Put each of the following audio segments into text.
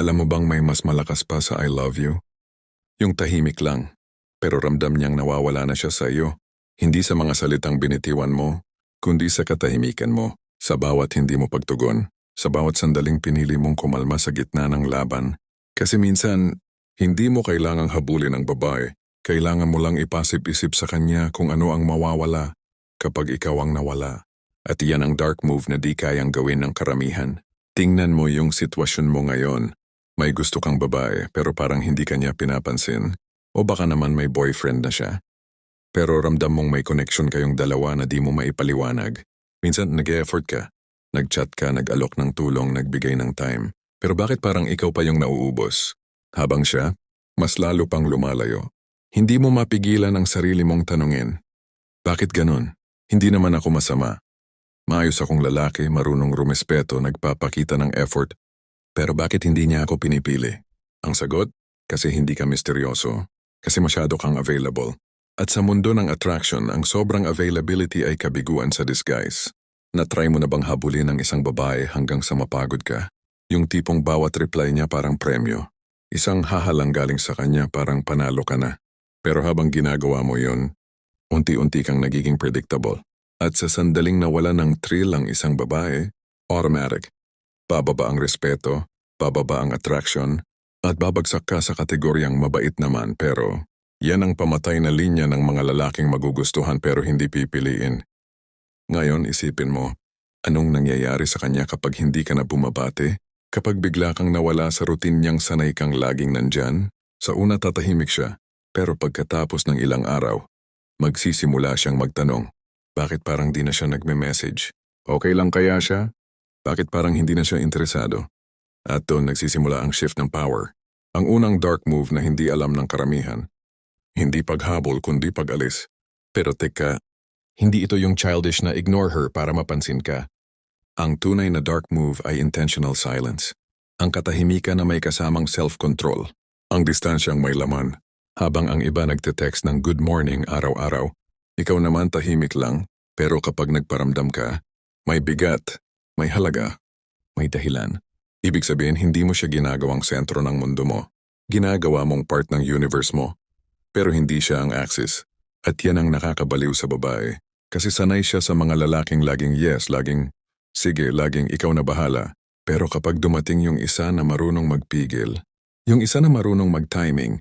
Alam mo bang may mas malakas pa sa I love you? Yung tahimik lang, pero ramdam niyang nawawala na siya sa iyo. Hindi sa mga salitang binitiwan mo, kundi sa katahimikan mo, sa bawat hindi mo pagtugon, sa bawat sandaling pinili mong kumalma sa gitna ng laban. Kasi minsan, hindi mo kailangang habulin ang babae. Kailangan mo lang ipasip-isip sa kanya kung ano ang mawawala kapag ikaw ang nawala. At iyan ang dark move na di kayang gawin ng karamihan. Tingnan mo yung sitwasyon mo ngayon. May gusto kang babae pero parang hindi kanya pinapansin. O baka naman may boyfriend na siya. Pero ramdam mong may connection kayong dalawa na di mo maipaliwanag. Minsan nag-e-effort ka. Nag-chat ka, nag-alok ng tulong, nagbigay ng time. Pero bakit parang ikaw pa yung nauubos? Habang siya, mas lalo pang lumalayo. Hindi mo mapigilan ang sarili mong tanungin. Bakit ganun? Hindi naman ako masama. Maayos akong lalaki, marunong rumespeto, nagpapakita ng effort. Pero bakit hindi niya ako pinipili? Ang sagot? Kasi hindi ka misteryoso. Kasi masyado kang available. At sa mundo ng attraction, ang sobrang availability ay kabiguan sa disguise. Na-try mo na bang habulin ng isang babae hanggang sa mapagod ka? Yung tipong bawat reply niya parang premyo. Isang hahalang galing sa kanya parang panalo ka na. Pero habang ginagawa mo yun, unti-unti kang nagiging predictable. At sa sandaling nawala ng thrill ang isang babae, automatic. Bababa ang respeto, bababa ang attraction, at babagsak ka sa kategoryang mabait naman pero yan ang pamatay na linya ng mga lalaking magugustuhan pero hindi pipiliin. Ngayon isipin mo, anong nangyayari sa kanya kapag hindi ka na bumabate? Kapag bigla kang nawala sa routine niyang sanay kang laging nandyan? Sa una tatahimik siya, pero pagkatapos ng ilang araw, magsisimula siyang magtanong, bakit parang di na siya nagme-message? Okay lang kaya siya? Bakit parang hindi na siya interesado? At doon nagsisimula ang shift ng power. Ang unang dark move na hindi alam ng karamihan. Hindi paghabol kundi pag-alis. Pero teka, hindi ito yung childish na ignore her para mapansin ka. Ang tunay na dark move ay intentional silence. Ang katahimikan na may kasamang self-control. Ang distansyang may laman. Habang ang iba nagte-text ng good morning araw-araw, ikaw naman tahimik lang, pero kapag nagparamdam ka, may bigat, may halaga, may dahilan. Ibig sabihin, hindi mo siya ginagawang sentro ng mundo mo. Ginagawa mong part ng universe mo. Pero hindi siya ang axis. At yan ang nakakabaliw sa babae. Kasi sanay siya sa mga lalaking laging yes, laging, sige, laging ikaw na bahala. Pero kapag dumating yung isa na marunong magpigil, yung isa na marunong mag-timing,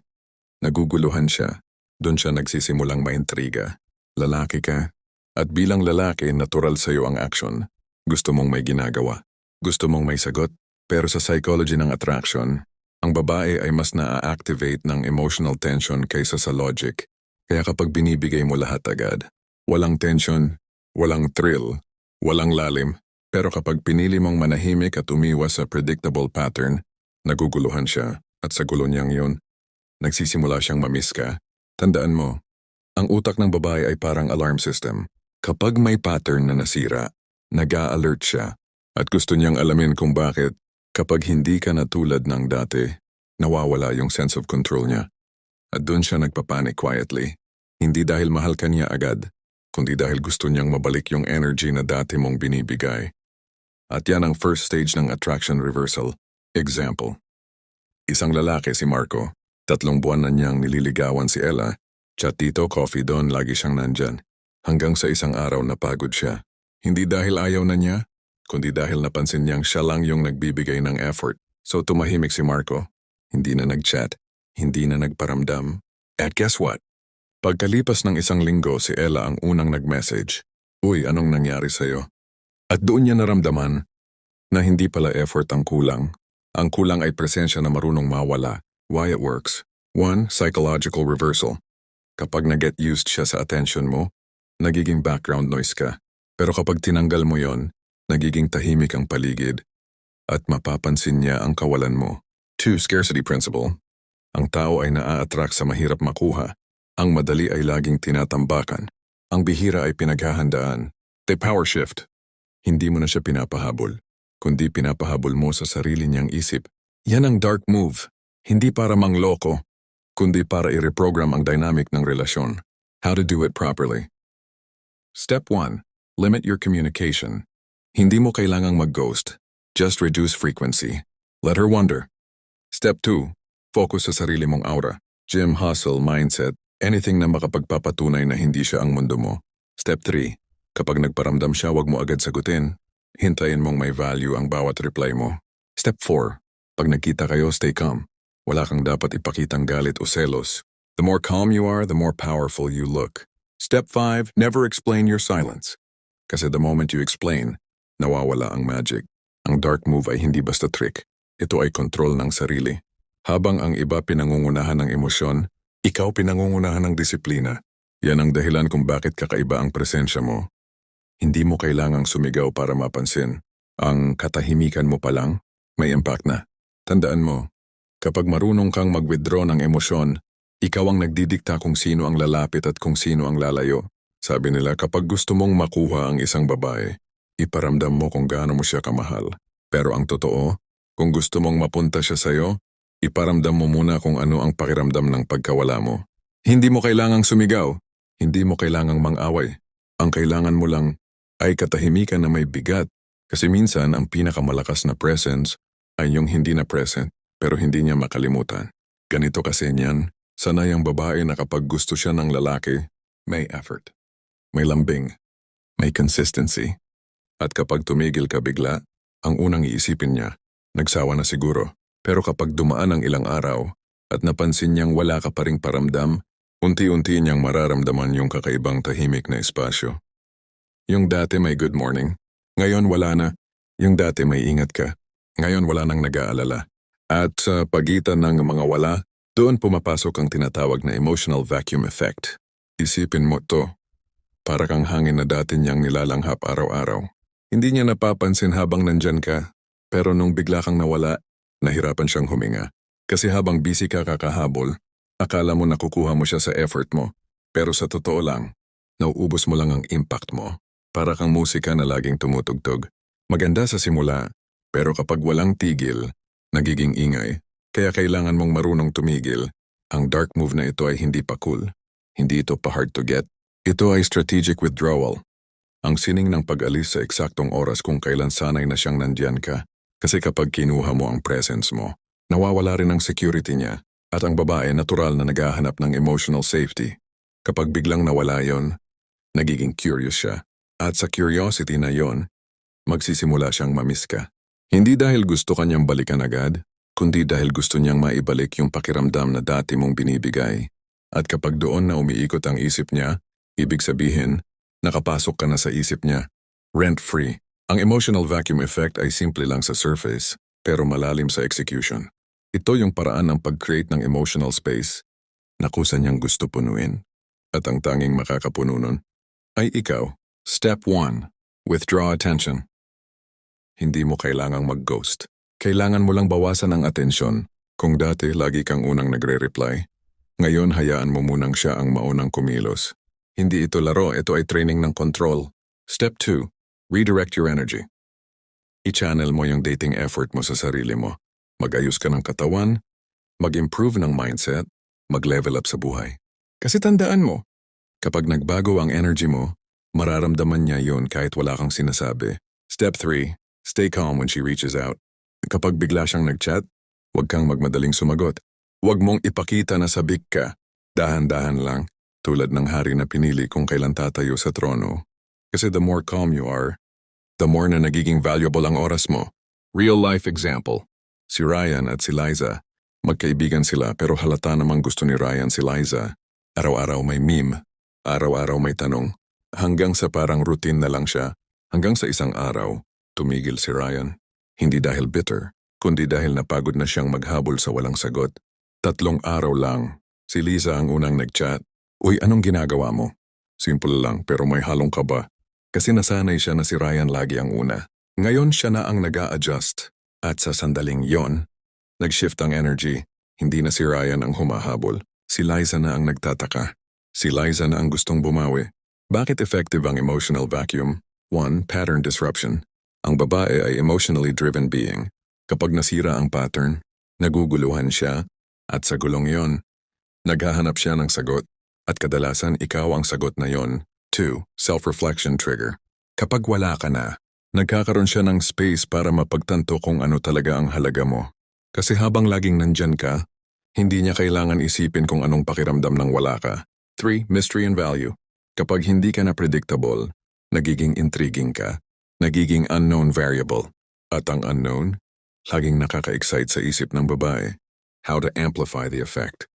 naguguluhan siya. Doon siya nagsisimulang maintriga. Lalaki ka. At bilang lalaki, natural sa'yo ang action. Gusto mong may ginagawa. Gusto mong may sagot. Pero sa psychology ng attraction, ang babae ay mas na-activate ng emotional tension kaysa sa logic. Kaya kapag binibigay mo lahat agad, walang tension, walang thrill, walang lalim. Pero kapag pinili mong manahimik at umiwas sa predictable pattern, naguguluhan siya at sa gulo niyang yun, nagsisimula siyang mamiss ka. Tandaan mo, ang utak ng babae ay parang alarm system. Kapag may pattern na nasira, nag-a-alert siya at gusto niyang alamin kung bakit Kapag hindi ka na tulad ng dati, nawawala yung sense of control niya. At doon siya nagpapanik quietly. Hindi dahil mahal ka niya agad, kundi dahil gusto niyang mabalik yung energy na dati mong binibigay. At yan ang first stage ng attraction reversal. Example. Isang lalaki si Marco. Tatlong buwan na niyang nililigawan si Ella. Chat dito, coffee doon, lagi siyang nandyan. Hanggang sa isang araw napagod siya. Hindi dahil ayaw na niya, kundi dahil napansin niyang siya lang yung nagbibigay ng effort. So tumahimik si Marco. Hindi na nag-chat, hindi na nagparamdam. At guess what? Pagkalipas ng isang linggo si Ella ang unang nag-message. Uy, anong nangyari sa'yo? At doon niya naramdaman na hindi pala effort ang kulang. Ang kulang ay presensya na marunong mawala. Why it works. One, psychological reversal. Kapag nag-get used siya sa attention mo, nagiging background noise ka. Pero kapag tinanggal mo yon, nagiging tahimik ang paligid at mapapansin niya ang kawalan mo. 2. Scarcity Principle Ang tao ay naa-attract sa mahirap makuha. Ang madali ay laging tinatambakan. Ang bihira ay pinaghahandaan. The power shift. Hindi mo na siya pinapahabol, kundi pinapahabol mo sa sarili niyang isip. Yan ang dark move. Hindi para mangloko, kundi para i-reprogram ang dynamic ng relasyon. How to do it properly. Step 1. Limit your communication. Hindi mo kailangang mag-ghost. Just reduce frequency. Let her wonder. Step 2. Focus sa sarili mong aura. Gym, hustle, mindset, anything na makapagpapatunay na hindi siya ang mundo mo. Step 3. Kapag nagparamdam siya, wag mo agad sagutin. Hintayin mong may value ang bawat reply mo. Step 4. Pag nagkita kayo, stay calm. Wala kang dapat ipakitang galit o selos. The more calm you are, the more powerful you look. Step 5. Never explain your silence. Kasi the moment you explain, nawawala ang magic. Ang dark move ay hindi basta trick. Ito ay control ng sarili. Habang ang iba pinangungunahan ng emosyon, ikaw pinangungunahan ng disiplina. Yan ang dahilan kung bakit kakaiba ang presensya mo. Hindi mo kailangang sumigaw para mapansin. Ang katahimikan mo pa lang, may impact na. Tandaan mo, kapag marunong kang mag-withdraw ng emosyon, ikaw ang nagdidikta kung sino ang lalapit at kung sino ang lalayo. Sabi nila kapag gusto mong makuha ang isang babae, iparamdam mo kung gaano mo siya kamahal. Pero ang totoo, kung gusto mong mapunta siya sa'yo, iparamdam mo muna kung ano ang pakiramdam ng pagkawala mo. Hindi mo kailangang sumigaw, hindi mo kailangang mang-away. Ang kailangan mo lang ay katahimikan na may bigat kasi minsan ang pinakamalakas na presence ay yung hindi na present pero hindi niya makalimutan. Ganito kasi niyan, sanay ang babae na kapag gusto siya ng lalaki, may effort, may lambing, may consistency. At kapag tumigil ka bigla, ang unang iisipin niya, nagsawa na siguro. Pero kapag dumaan ang ilang araw at napansin niyang wala ka pa ring paramdam, unti-unti niyang mararamdaman yung kakaibang tahimik na espasyo. Yung dati may good morning, ngayon wala na. Yung dati may ingat ka, ngayon wala nang nag-aalala. At sa pagitan ng mga wala, doon pumapasok ang tinatawag na emotional vacuum effect. Isipin mo to, para kang hangin na dati niyang nilalanghap araw-araw. Hindi niya napapansin habang nandyan ka, pero nung bigla kang nawala, nahirapan siyang huminga. Kasi habang busy ka kakahabol, akala mo nakukuha mo siya sa effort mo. Pero sa totoo lang, nauubos mo lang ang impact mo. Para kang musika na laging tumutugtog. Maganda sa simula, pero kapag walang tigil, nagiging ingay. Kaya kailangan mong marunong tumigil. Ang dark move na ito ay hindi pa cool. Hindi ito pa hard to get. Ito ay strategic withdrawal. Ang sining ng pag-alis sa eksaktong oras kung kailan sanay na siyang nandyan ka. Kasi kapag kinuha mo ang presence mo, nawawala rin ang security niya at ang babae natural na naghahanap ng emotional safety. Kapag biglang nawala yon, nagiging curious siya. At sa curiosity na yon, magsisimula siyang mamiss ka. Hindi dahil gusto kanyang balikan agad, kundi dahil gusto niyang maibalik yung pakiramdam na dati mong binibigay. At kapag doon na umiikot ang isip niya, ibig sabihin, nakapasok ka na sa isip niya. Rent-free. Ang emotional vacuum effect ay simple lang sa surface, pero malalim sa execution. Ito yung paraan ng pag-create ng emotional space na kusa niyang gusto punuin. At ang tanging makakapuno nun ay ikaw. Step 1. Withdraw attention. Hindi mo kailangang mag-ghost. Kailangan mo lang bawasan ang atensyon. Kung dati lagi kang unang nagre-reply, ngayon hayaan mo munang siya ang maunang kumilos. Hindi ito laro, ito ay training ng control. Step 2. Redirect your energy. I-channel mo yung dating effort mo sa sarili mo. Mag-ayos ka ng katawan, mag-improve ng mindset, mag-level up sa buhay. Kasi tandaan mo, kapag nagbago ang energy mo, mararamdaman niya yon kahit wala kang sinasabi. Step 3. Stay calm when she reaches out. Kapag bigla siyang nag-chat, huwag kang magmadaling sumagot. Huwag mong ipakita na sabik ka. Dahan-dahan lang, tulad ng hari na pinili kung kailan tatayo sa trono. Kasi the more calm you are, the more na nagiging valuable ang oras mo. Real-life example. Si Ryan at si Liza. Magkaibigan sila pero halata namang gusto ni Ryan si Liza. Araw-araw may meme. Araw-araw may tanong. Hanggang sa parang routine na lang siya. Hanggang sa isang araw, tumigil si Ryan. Hindi dahil bitter, kundi dahil napagod na siyang maghabol sa walang sagot. Tatlong araw lang, si Liza ang unang nagchat. Uy, anong ginagawa mo? Simple lang pero may halong kaba. Kasi nasanay siya na si Ryan lagi ang una. Ngayon siya na ang nag adjust At sa sandaling yon, nag-shift ang energy. Hindi na si Ryan ang humahabol. Si Liza na ang nagtataka. Si Liza na ang gustong bumawi. Bakit effective ang emotional vacuum? 1. Pattern disruption. Ang babae ay emotionally driven being. Kapag nasira ang pattern, naguguluhan siya, at sa gulong yon, naghahanap siya ng sagot, at kadalasan ikaw ang sagot na yon. 2. Self-reflection trigger. Kapag wala ka na, nagkakaroon siya ng space para mapagtanto kung ano talaga ang halaga mo. Kasi habang laging nandyan ka, hindi niya kailangan isipin kung anong pakiramdam ng wala ka. 3. Mystery and value. Kapag hindi ka na predictable, nagiging intriguing ka, nagiging unknown variable. At ang unknown, laging nakaka-excite sa isip ng babae. How to amplify the effect.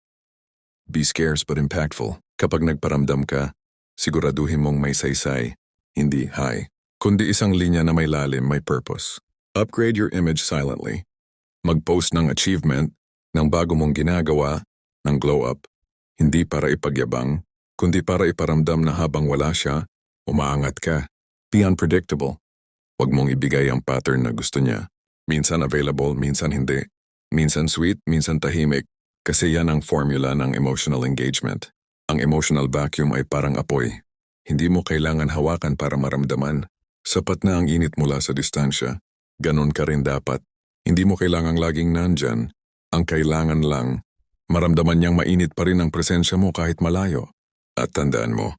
Be scarce but impactful. Kapag nagparamdam ka, siguraduhin mong may saysay, hindi high, kundi isang linya na may lalim, may purpose. Upgrade your image silently. Mag-post ng achievement, ng bago mong ginagawa, ng glow up, hindi para ipagyabang, kundi para iparamdam na habang wala siya, umaangat ka. Be unpredictable. Huwag mong ibigay ang pattern na gusto niya. Minsan available, minsan hindi. Minsan sweet, minsan tahimik. Kasi yan ang formula ng emotional engagement. Ang emotional vacuum ay parang apoy. Hindi mo kailangan hawakan para maramdaman. Sapat na ang init mula sa distansya. Ganon ka rin dapat. Hindi mo kailangang laging nandyan. Ang kailangan lang, maramdaman niyang mainit pa rin ang presensya mo kahit malayo. At tandaan mo,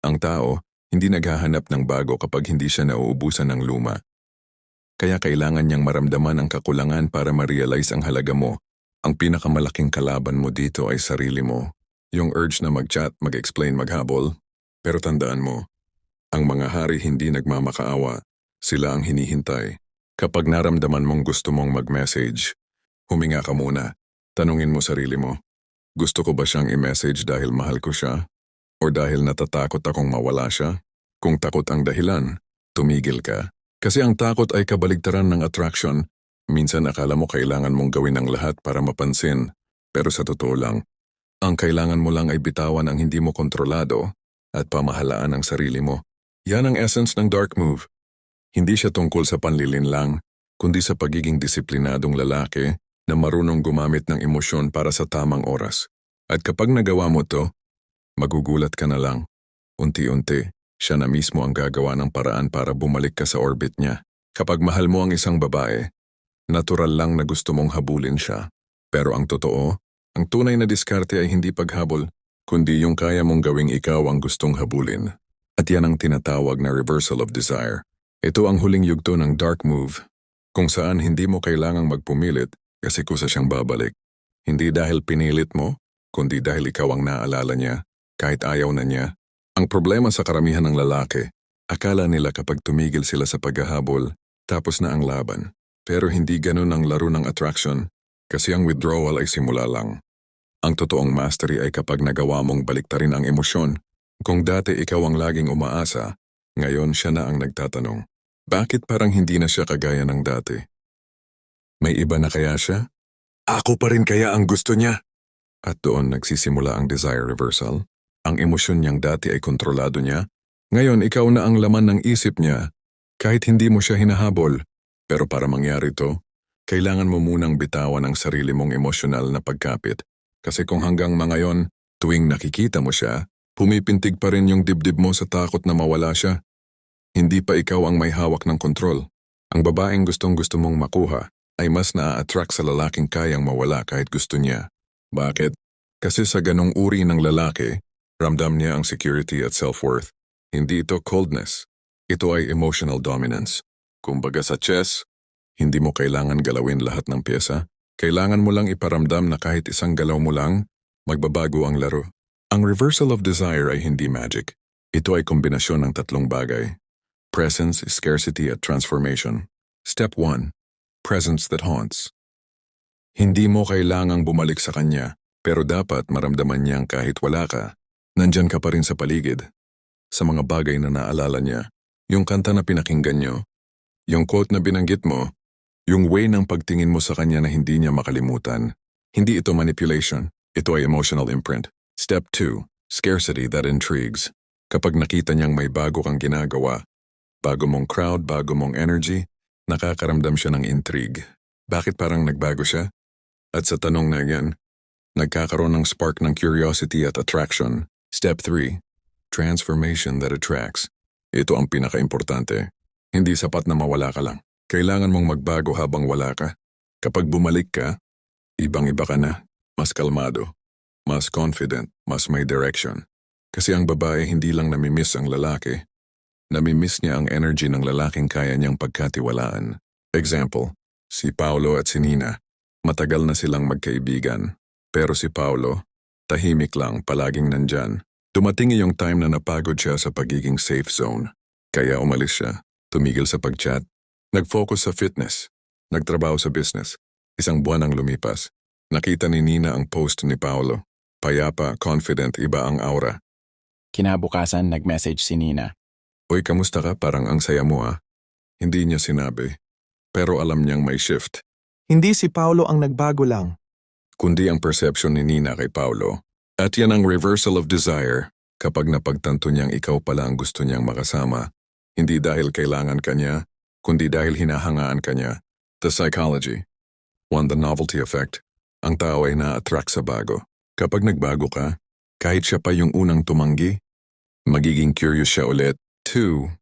ang tao, hindi naghahanap ng bago kapag hindi siya nauubusan ng luma. Kaya kailangan niyang maramdaman ang kakulangan para ma-realize ang halaga mo. Ang pinakamalaking kalaban mo dito ay sarili mo. Yung urge na mag-chat, mag-explain, maghabol. Pero tandaan mo, ang mga hari hindi nagmamakaawa. Sila ang hinihintay. Kapag naramdaman mong gusto mong mag-message, huminga ka muna. Tanungin mo sarili mo, gusto ko ba siyang i-message dahil mahal ko siya? O dahil natatakot akong mawala siya? Kung takot ang dahilan, tumigil ka. Kasi ang takot ay kabaligtaran ng attraction. Minsan akala mo kailangan mong gawin ang lahat para mapansin. Pero sa totoo lang, ang kailangan mo lang ay bitawan ang hindi mo kontrolado at pamahalaan ang sarili mo. Yan ang essence ng dark move. Hindi siya tungkol sa panlilin lang, kundi sa pagiging disiplinadong lalaki na marunong gumamit ng emosyon para sa tamang oras. At kapag nagawa mo to, magugulat ka na lang. Unti-unti, siya na mismo ang gagawa ng paraan para bumalik ka sa orbit niya. Kapag mahal mo ang isang babae, natural lang na gusto mong habulin siya. Pero ang totoo, ang tunay na diskarte ay hindi paghabol, kundi yung kaya mong gawing ikaw ang gustong habulin. At yan ang tinatawag na reversal of desire. Ito ang huling yugto ng dark move, kung saan hindi mo kailangang magpumilit kasi kusa siyang babalik. Hindi dahil pinilit mo, kundi dahil ikaw ang naalala niya, kahit ayaw na niya. Ang problema sa karamihan ng lalaki, akala nila kapag tumigil sila sa paghahabol, tapos na ang laban. Pero hindi ganun ang laro ng attraction, kasi ang withdrawal ay simula lang. Ang totoong mastery ay kapag nagawa mong baliktarin ang emosyon. Kung dati ikaw ang laging umaasa, ngayon siya na ang nagtatanong. Bakit parang hindi na siya kagaya ng dati? May iba na kaya siya? Ako pa rin kaya ang gusto niya? At doon nagsisimula ang desire reversal. Ang emosyon niyang dati ay kontrolado niya. Ngayon ikaw na ang laman ng isip niya, kahit hindi mo siya hinahabol. Pero para mangyari to, kailangan mo munang bitawan ang sarili mong emosyonal na pagkapit. Kasi kung hanggang mga yon, tuwing nakikita mo siya, pumipintig pa rin yung dibdib mo sa takot na mawala siya. Hindi pa ikaw ang may hawak ng kontrol. Ang babaeng gustong gusto mong makuha ay mas naa-attract sa lalaking kayang mawala kahit gusto niya. Bakit? Kasi sa ganong uri ng lalaki, ramdam niya ang security at self-worth. Hindi ito coldness. Ito ay emotional dominance. Kumbaga sa chess, hindi mo kailangan galawin lahat ng pyesa. Kailangan mo lang iparamdam na kahit isang galaw mo lang, magbabago ang laro. Ang reversal of desire ay hindi magic. Ito ay kombinasyon ng tatlong bagay. Presence, scarcity at transformation. Step 1. Presence that haunts. Hindi mo kailangang bumalik sa kanya, pero dapat maramdaman niyang kahit wala ka, nandyan ka pa rin sa paligid. Sa mga bagay na naalala niya, yung kanta na pinakinggan niyo, yung quote na binanggit mo, yung way ng pagtingin mo sa kanya na hindi niya makalimutan. Hindi ito manipulation, ito ay emotional imprint. Step 2. Scarcity that intrigues. Kapag nakita niyang may bago kang ginagawa, bago mong crowd, bago mong energy, nakakaramdam siya ng intrigue. Bakit parang nagbago siya? At sa tanong na yan, nagkakaroon ng spark ng curiosity at attraction. Step 3. Transformation that attracts. Ito ang pinaka-importante. Hindi sapat na mawala ka lang. Kailangan mong magbago habang wala ka. Kapag bumalik ka, ibang-iba ka na. Mas kalmado, mas confident, mas may direction. Kasi ang babae hindi lang namimiss ang lalaki, namimiss niya ang energy ng lalaking kaya niyang pagkatiwalaan. Example, si Paolo at si Nina. Matagal na silang magkaibigan. Pero si Paolo, tahimik lang, palaging nandyan. Dumating iyong time na napagod siya sa pagiging safe zone. Kaya umalis siya, tumigil sa pag-chat, nag-focus sa fitness, nagtrabaho sa business. Isang buwan ang lumipas. Nakita ni Nina ang post ni Paolo. Payapa, confident, iba ang aura. Kinabukasan nag-message si Nina. Uy, kamusta ka? Parang ang saya mo ah. Hindi niya sinabi. Pero alam niyang may shift. Hindi si Paulo ang nagbago lang. Kundi ang perception ni Nina kay Paolo. At yan ang reversal of desire kapag napagtanto niyang ikaw pala ang gusto niyang makasama. Hindi dahil kailangan ka niya, kundi dahil hinahangaan ka niya. The psychology. One, the novelty effect. Ang tao ay na-attract sa bago. Kapag nagbago ka, kahit siya pa yung unang tumanggi, magiging curious siya ulit. Two,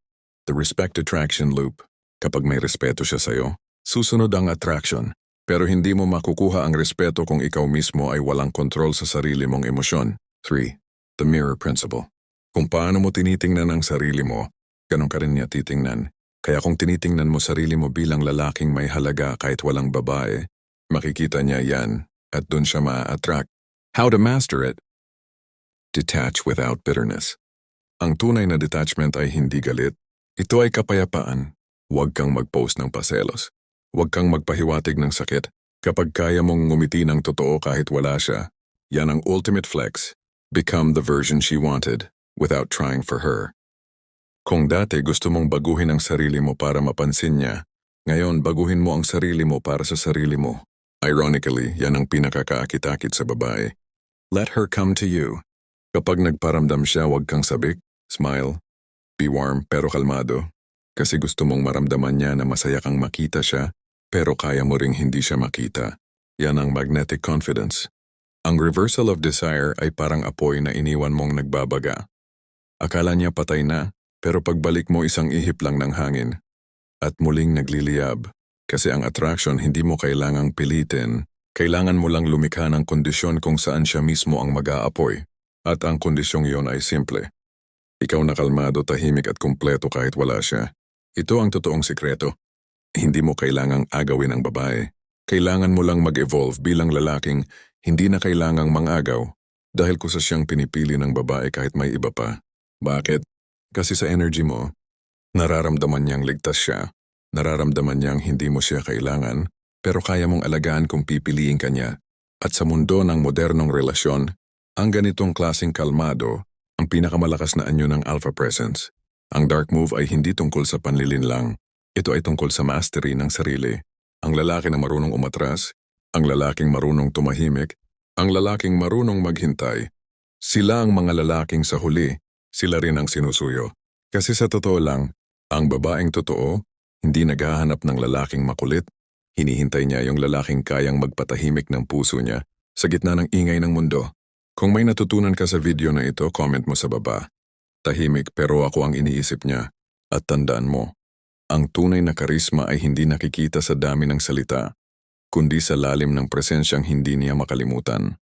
the respect attraction loop. Kapag may respeto siya sa'yo, susunod ang attraction. Pero hindi mo makukuha ang respeto kung ikaw mismo ay walang kontrol sa sarili mong emosyon. 3. The mirror principle. Kung paano mo tinitingnan ang sarili mo, ganun ka rin niya titingnan. Kaya kung tinitingnan mo sarili mo bilang lalaking may halaga kahit walang babae, makikita niya yan at dun siya ma-attract. How to master it? Detach without bitterness. Ang tunay na detachment ay hindi galit. Ito ay kapayapaan. Huwag kang mag-post ng paselos. Huwag kang magpahiwatig ng sakit. Kapag kaya mong ngumiti ng totoo kahit wala siya, yan ang ultimate flex. Become the version she wanted without trying for her. Kung dati gusto mong baguhin ang sarili mo para mapansin niya, ngayon baguhin mo ang sarili mo para sa sarili mo. Ironically, yan ang pinakakaakit-akit sa babae. Let her come to you. Kapag nagparamdam siya, huwag kang sabik, smile, be warm pero kalmado. Kasi gusto mong maramdaman niya na masaya kang makita siya, pero kaya mo ring hindi siya makita. Yan ang magnetic confidence. Ang reversal of desire ay parang apoy na iniwan mong nagbabaga. Akala niya patay na, pero pagbalik mo isang ihip lang ng hangin. At muling nagliliyab. Kasi ang attraction hindi mo kailangang pilitin. Kailangan mo lang lumikha ng kondisyon kung saan siya mismo ang mag-aapoy. At ang kondisyong iyon ay simple. Ikaw na kalmado, tahimik at kumpleto kahit wala siya. Ito ang totoong sikreto. Hindi mo kailangang agawin ang babae. Kailangan mo lang mag-evolve bilang lalaking hindi na kailangang mangagaw dahil kusa siyang pinipili ng babae kahit may iba pa. Bakit? Kasi sa energy mo, nararamdaman niyang ligtas siya. Nararamdaman niyang hindi mo siya kailangan pero kaya mong alagaan kung pipiliin ka niya. At sa mundo ng modernong relasyon, ang ganitong klasing kalmado ang pinakamalakas na anyo ng alpha presence. Ang dark move ay hindi tungkol sa panlilin lang. Ito ay tungkol sa mastery ng sarili. Ang lalaki na marunong umatras, ang lalaking marunong tumahimik, ang lalaking marunong maghintay. Sila ang mga lalaking sa huli, sila rin ang sinusuyo. Kasi sa totoo lang, ang babaeng totoo, hindi naghahanap ng lalaking makulit. Hinihintay niya yung lalaking kayang magpatahimik ng puso niya sa gitna ng ingay ng mundo. Kung may natutunan ka sa video na ito, comment mo sa baba. Tahimik pero ako ang iniisip niya. At tandaan mo, ang tunay na karisma ay hindi nakikita sa dami ng salita, kundi sa lalim ng presensyang hindi niya makalimutan.